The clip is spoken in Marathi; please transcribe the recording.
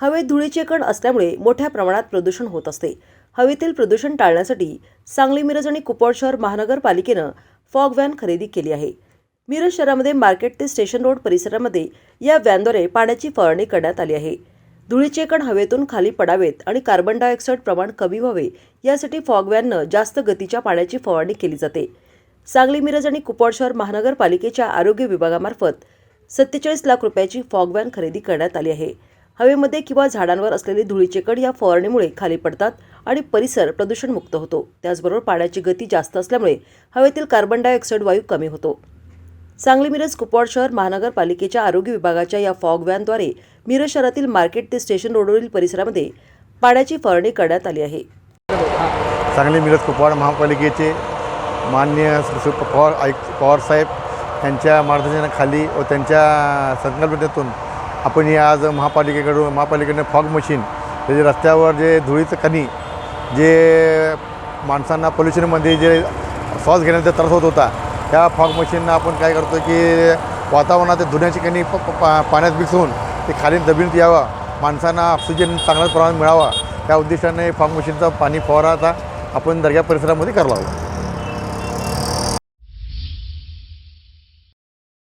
हवेत धुळीचे कण असल्यामुळे मोठ्या प्रमाणात प्रदूषण होत असते. हवेतील प्रदूषण टाळण्यासाठी सांगली मिरज आणि कुपवाड शहर महानगरपालिकेनं फॉग व्हॅन खरेदी केली आहे. मिरज शहरामध्ये मार्केट ते स्टेशन रोड परिसरामध्ये या व्हॅनद्वारे पाण्याची फवारणी करण्यात आली आहे. धुळीचे कण हवेतून खाली पडावेत आणि कार्बन डायऑक्साईड प्रमाण कमी व्हावे यासाठी फॉग व्हॅननं जास्त गतीच्या पाण्याची फवारणी केली जाते. सांगली मिरज आणि कुपवाड शहर महानगरपालिकेच्या आरोग्य विभागामार्फत सत्तेचाळीस लाख रुपयाची फॉग व्हॅन खरेदी करण्यात आली आहे. हवेमध्ये किंवा झाडांवर असलेले धुळीचे कण या फवारणीमुळे खाली पडतात आणि परिसर प्रदूषणमुक्त होतो. त्याचबरोबर पाण्याची गती जास्त असल्यामुळे हवेतील कार्बन डायऑक्साईड वायू कमी होतो. सांगली मिरज कुपवाड शहर महानगरपालिकेच्या आरोग्य विभागाच्या या फॉग व्हॅनद्वारे मिरज शहरातील मार्केट ते स्टेशन रोडवरील परिसरामध्ये पाण्याची फवारणी करण्यात आली आहे. सांगली मिरज कुपवाड महापालिकेचे मान्य पवार आयुक्त पवार साहेब पवारसाहेब यांच्या मार्गदर्शनाखाली व त्यांच्या संकल्पनेतून आपण हे आज महापालिकेकडून महापालिकेने फॉग मशीन त्याचे रस्त्यावर जे धुळीचं कणी जे माणसांना पोल्युशनमध्ये जे श्वास घेण्याचा त्रास होत होता त्या फॉग मशीननं आपण काय करतो की वातावरणात धुण्याची कणी प- पा- पाण्यात मिसळून ते खाली जमिनीत यावं माणसांना ऑक्सिजन चांगल्याच प्रमाणात मिळावा. त्या उद्देशाने फॉग मशीनचा पाणी फवारा आता आपण दर्गा परिसरामध्ये करला आहोत.